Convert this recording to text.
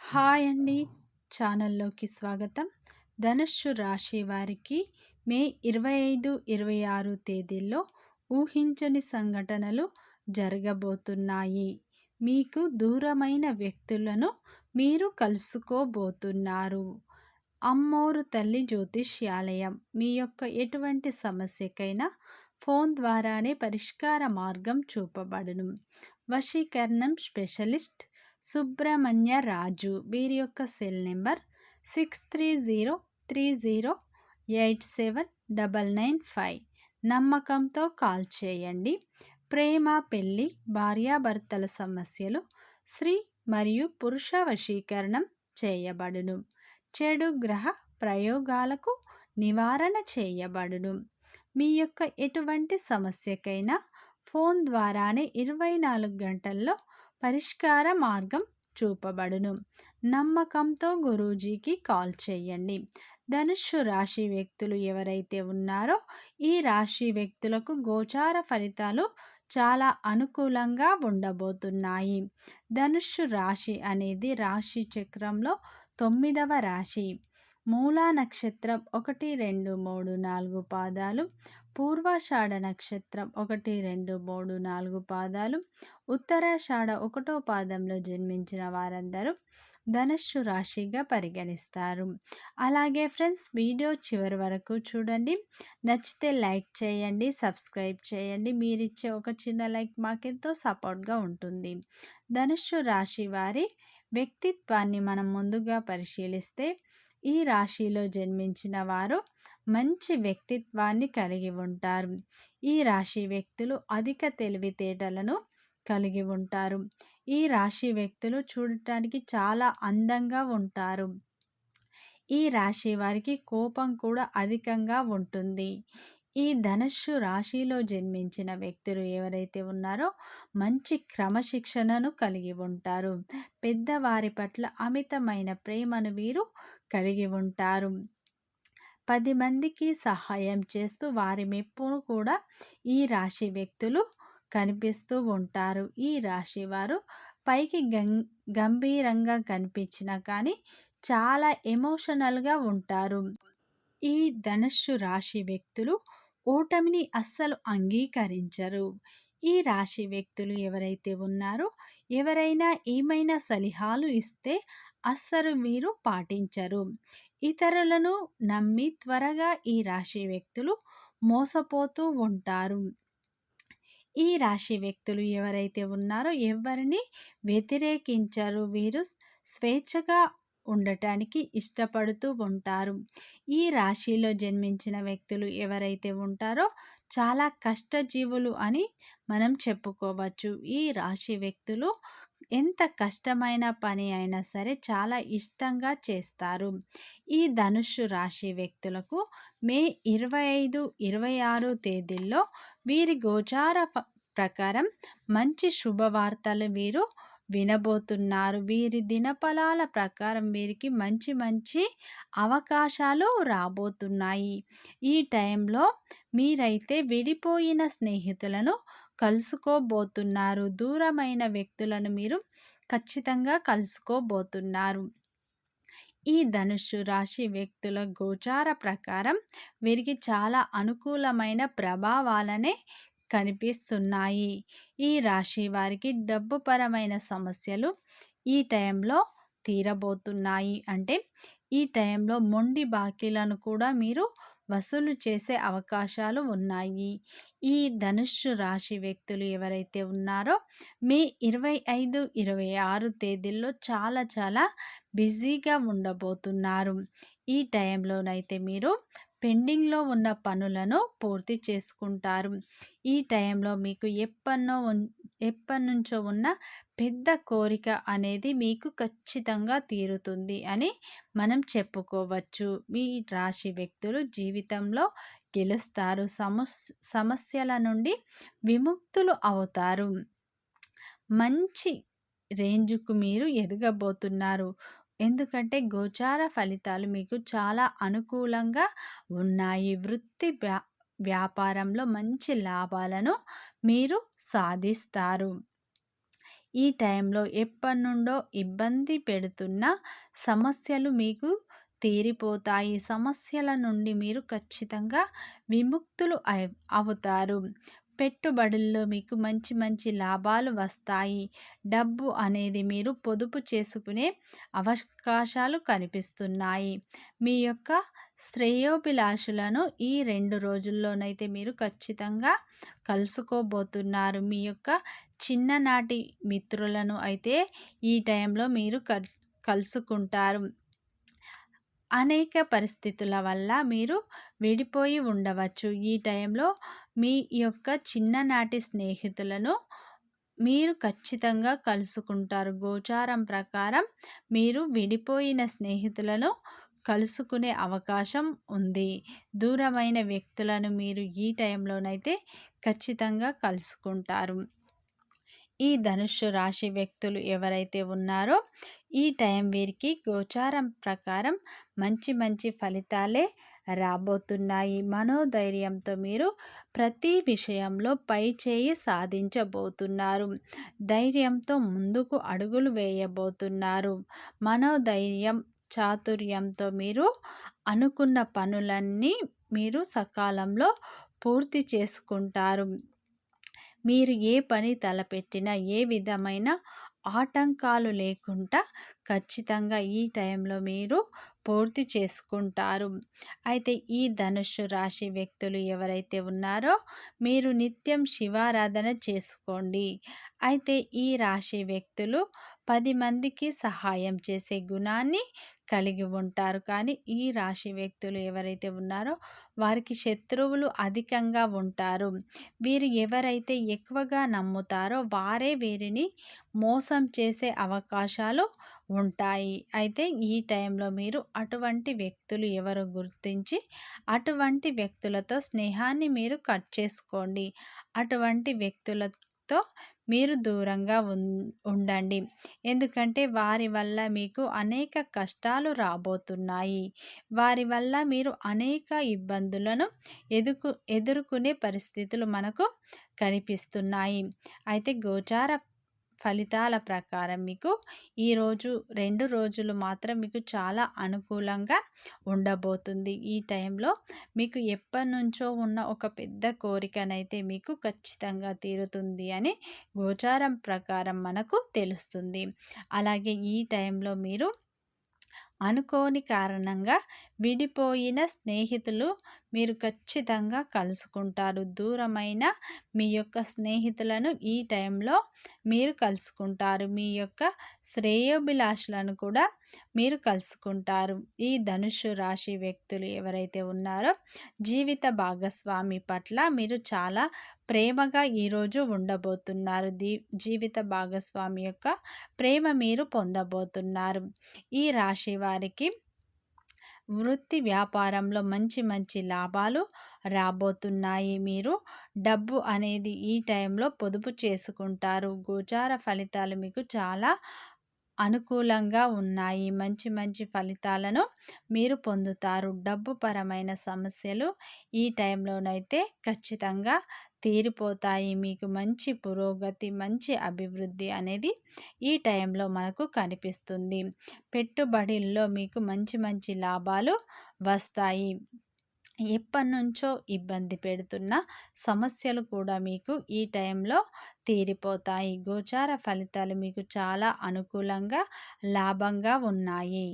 Hi అండి. ఛానల్లోకి స్వాగతం. ధనుస్సు రాశి వారికి మే ఇరవై ఐదు ఇరవై ఆరు తేదీల్లో ఊహించని సంఘటనలు జరగబోతున్నాయి. మీకు దూరమైన వ్యక్తులను మీరు కలుసుకోబోతున్నారు. అమ్మోరు తల్లి జ్యోతిష్యాలయం మీ యొక్క ఎటువంటి సమస్యకైనా ఫోన్ ద్వారానే పరిష్కార మార్గం చూపబడును. వశీకరణం స్పెషలిస్ట్ సుబ్రహ్మణ్య రాజు. వీరి యొక్క cell number six three zero three zero eight seven double nine five. నమ్మకంతో కాల్ చేయండి. ప్రేమ పెళ్ళి భార్యాభర్తల సమస్యలు స్త్రీ మరియు పురుష వశీకరణం చేయబడును. చెడు గ్రహ ప్రయోగాలకు నివారణ చేయబడును. మీ యొక్క ఎటువంటి సమస్యకైనా ఫోన్ ద్వారానే ఇరవై నాలుగు గంటల్లో పరిష్కార మార్గం చూపబడును. నమ్మకంతో గురూజీకి కాల్ చేయండి. ధనుస్సు రాశి వ్యక్తులు ఎవరైతే ఉన్నారో ఈ రాశి వ్యక్తులకు గోచార ఫలితాలు చాలా అనుకూలంగా ఉండబోతున్నాయి. ధనుస్సు రాశి అనేది రాశి చక్రంలో తొమ్మిదవ రాశి. మూలా నక్షత్రం ఒకటి రెండు మూడు నాలుగు పాదాలు పూర్వాషాఢ నక్షత్రం ఒకటి రెండు మూడు నాలుగు పాదాలు. ఉత్తరాషాఢ ఒకటో పాదంలో జన్మించిన వారందరూ ధనస్సు రాశిగా పరిగణిస్తారు. అలాగే ఫ్రెండ్స్ వీడియో చివరి వరకు చూడండి. నచ్చితే లైక్ చేయండి సబ్స్క్రైబ్ చేయండి. మీరిచ్చే ఒక చిన్న లైక్ మాకెంతో సపోర్ట్గా ఉంటుంది. ధనుస్సు రాశి వారి వ్యక్తిత్వాన్ని మనం ముందుగా పరిశీలిస్తే ఈ రాశిలో జన్మించిన వారు మంచి వ్యక్తిత్వాన్ని కలిగి ఉంటారు. ఈ రాశి వ్యక్తులు అధిక తెలివితేటలను కలిగి ఉంటారు. ఈ రాశి వ్యక్తులు చూడటానికి చాలా అందంగా ఉంటారు. ఈ రాశి వారికి కోపం కూడా అధికంగా ఉంటుంది. ఈ ధనుస్సు రాశిలో జన్మించిన వ్యక్తులు ఎవరైతే ఉన్నారో మంచి క్రమశిక్షణను కలిగి ఉంటారు. పెద్దవారి పట్ల అమితమైన ప్రేమను వీరు కలిగి ఉంటారు. పది మందికి సహాయం చేస్తూ వారి మెప్పును కూడా ఈ రాశి వ్యక్తులు కనిపిస్తూ ఉంటారు. ఈ రాశి వారు పైకి గం గంభీరంగా కనిపించినా కానీ చాలా ఎమోషనల్గా ఉంటారు. ఈ ధనస్సు రాశి వ్యక్తులు ఓటమిని అస్సలు అంగీకరించరు. ఈ రాశి వ్యక్తులు ఎవరైతే ఉన్నారో ఎవరైనా ఏమైనా సలహాలు ఇస్తే అస్సలు మీరు పాటించరు. ఇతరులను నమ్మి త్వరగా ఈ రాశి వ్యక్తులు మోసపోతూ ఉంటారు. ఈ రాశి వ్యక్తులు ఎవరైతే ఉన్నారో ఎవరిని వ్యతిరేకించరు. వీరు స్వేచ్ఛగా ఉండటానికి ఇష్టపడుతూ ఉంటారు. ఈ రాశిలో జన్మించిన వ్యక్తులు ఎవరైతే ఉంటారో చాలా కష్టజీవులు అని మనం చెప్పుకోవచ్చు. ఈ రాశి వ్యక్తులు ఎంత కష్టమైన పని అయినా సరే చాలా ఇష్టంగా చేస్తారు. ఈ ధనుషు రాశి వ్యక్తులకు మే ఇరవై ఐదు ఇరవై ఆరు తేదీల్లో వీరి గోచార ప్రకారం మంచి శుభవార్తలు వీరు వినబోతున్నారు. వీరి దినఫలాల ప్రకారం వీరికి మంచి మంచి అవకాశాలు రాబోతున్నాయి. ఈ టైంలో మీరైతే విడిపోయిన స్నేహితులను కలుసుకోబోతున్నారు. దూరమైన వ్యక్తులను మీరు ఖచ్చితంగా కలుసుకోబోతున్నారు. ఈ ధనుస్సు రాశి వ్యక్తుల గోచార ప్రకారం వీరికి చాలా అనుకూలమైన ప్రభావాలనే కనిపిస్తున్నాయి. ఈ రాశి వారికి డబ్బుపరమైన సమస్యలు ఈ టైంలో తీరబోతున్నాయి. అంటే ఈ టైంలో మొండి బాకీలను కూడా మీరు వసూలు చేసే అవకాశాలు ఉన్నాయి. ఈ ధనుస్సు రాశి వ్యక్తులు ఎవరైతే ఉన్నారో మే ఇరవై ఐదు ఇరవై ఆరు తేదీల్లో చాలా చాలా బిజీగా ఉండబోతున్నారు. ఈ టైంలోనైతే మీరు పెండింగ్లో ఉన్న పనులను పూర్తి చేసుకుంటారు. ఈ టైంలో మీకు ఎప్పనో ఎప్పటినుంచో ఉన్న పెద్ద కోరిక అనేది మీకు ఖచ్చితంగా తీరుతుంది అని మనం చెప్పుకోవచ్చు. మీ రాశి వ్యక్తులు జీవితంలో గెలుస్తారు. సమస్ సమస్యల నుండి విముక్తులు అవుతారు. మంచి రేంజ్కు మీరు ఎదగబోతున్నారు. ఎందుకంటే గోచార ఫలితాలు మీకు చాలా అనుకూలంగా ఉన్నాయి. వృత్తి వ్యా వ్యాపారంలో మంచి లాభాలను మీరు సాధిస్తారు. ఈ టైంలో ఎప్పటి నుండో ఇబ్బంది పెడుతున్న సమస్యలు మీకు తీరిపోతాయి. సమస్యల నుండి మీరు ఖచ్చితంగా విముక్తులు అవుతారు. పెట్టుబడుల్లో మీకు మంచి మంచి లాభాలు వస్తాయి. డబ్బు అనేది మీరు పొదుపు చేసుకునే అవకాశాలు కనిపిస్తున్నాయి. మీ యొక్క శ్రేయోభిలాషులను ఈ రెండు రోజుల్లోనైతే మీరు ఖచ్చితంగా కలుసుకోబోతున్నారు. మీ యొక్క చిన్ననాటి మిత్రులను అయితే ఈ టైంలో మీరు కలుసుకుంటారు. అనేక పరిస్థితుల వల్ల మీరు విడిపోయి ఉండవచ్చు. ఈ టైంలో మీ యొక్క చిన్ననాటి స్నేహితులను మీరు ఖచ్చితంగా కలుసుకుంటారు. గోచారం ప్రకారం మీరు విడిపోయిన స్నేహితులను కలుసుకునే అవకాశం ఉంది. దూరమైన వ్యక్తులను మీరు ఈ టైంలోనైతే ఖచ్చితంగా కలుసుకుంటారు. ఈ ధనుస్సు రాశి వ్యక్తులు ఎవరైతే ఉన్నారో ఈ టైం వీరికి గోచారం ప్రకారం మంచి మంచి ఫలితాలే రాబోతున్నాయి. మనోధైర్యంతో మీరు ప్రతి విషయంలో పై చేయి సాధించబోతున్నారు. ధైర్యంతో ముందుకు అడుగులు వేయబోతున్నారు. మనోధైర్యం చాతుర్యంతో మీరు అనుకున్న పనులన్నీ మీరు సకాలంలో పూర్తి చేసుకుంటారు. మీరు ఏ పని తలపెట్టినా ఏ విధమైన ఆటంకాలు లేకుండా ఖచ్చితంగా ఈ టైంలో మీరు పూర్తి చేసుకుంటారు. అయితే ఈ ధనుషు రాశి వ్యక్తులు ఎవరైతే ఉన్నారో మీరు నిత్యం శివారాధన చేసుకోండి. అయితే ఈ రాశి వ్యక్తులు పది మందికి సహాయం చేసే గుణాన్ని కలిగి ఉంటారు. కానీ ఈ రాశి వ్యక్తులు ఎవరైతే ఉన్నారో వారికి శత్రువులు అధికంగా ఉంటారు. వీరు ఎవరైతే ఎక్కువగా నమ్ముతారో వారే వీరిని మోసం చేసే అవకాశాలు ఉంటాయి. అయితే ఈ టైంలో మీరు అటువంటి వ్యక్తులు ఎవరు గుర్తించి అటువంటి వ్యక్తులతో స్నేహాన్ని మీరు కట్ చేసుకోండి. అటువంటి వ్యక్తులతో మీరు దూరంగా ఉండండి. ఎందుకంటే వారి వల్ల మీకు అనేక కష్టాలు రాబోతున్నాయి. వారి వల్ల మీరు అనేక ఇబ్బందులను ఎదుకు ఎదుర్కొనే పరిస్థితులు మనకు కనిపిస్తున్నాయి. అయితే గోచార ఫలితాల ప్రకారం మీకు ఈరోజు రెండు రోజులు మాత్రం మీకు చాలా అనుకూలంగా ఉండబోతుంది. ఈ టైంలో మీకు ఎప్పటి నుంచో ఉన్న ఒక పెద్ద కోరికనైతే మీకు ఖచ్చితంగా తీరుతుంది అని గోచారం ప్రకారం మనకు తెలుస్తుంది. అలాగే ఈ టైంలో మీరు అనుకోని కారణంగా విడిపోయిన స్నేహితులు మీరు ఖచ్చితంగా కలుసుకుంటారు. దూరమైన మీ యొక్క స్నేహితులను ఈ టైంలో మీరు కలుసుకుంటారు. మీ యొక్క శ్రేయోభిలాషులను కూడా మీరు కలుసుకుంటారు. ఈ ధనుషు రాశి వ్యక్తులు ఎవరైతే ఉన్నారో జీవిత భాగస్వామి పట్ల మీరు చాలా ప్రేమగా ఈరోజు ఉండబోతున్నారు. దీ జీవిత భాగస్వామి యొక్క ప్రేమ మీరు పొందబోతున్నారు. ఈ రాశి వారికి వృత్తి వ్యాపారంలో మంచి మంచి లాభాలు రాబోతున్నాయి. మీరు డబ్బు అనేది ఈ టైంలో పొదుపు చేసుకుంటారు. గోచార ఫలితాలు మీకు చాలా అనుకూలంగా ఉన్నాయి. మంచి మంచి ఫలితాలను మీరు పొందుతారు. డబ్బు పరమైన సమస్యలు ఈ టైంలోనైతే ఖచ్చితంగా తీరిపోతాయి. మీకు మంచి పురోగతి మంచి అభివృద్ధి అనేది ఈ టైంలో మనకు కనిపిస్తుంది. పెట్టుబడిల్లో మీకు మంచి మంచి లాభాలు వస్తాయి. ఎప్పటి నుంచో ఇబ్బంది పెడుతున్న సమస్యలు కూడా మీకు ఈ టైంలో తీరిపోతాయి. గోచార ఫలితాలు మీకు చాలా అనుకూలంగా లాభంగా ఉన్నాయి.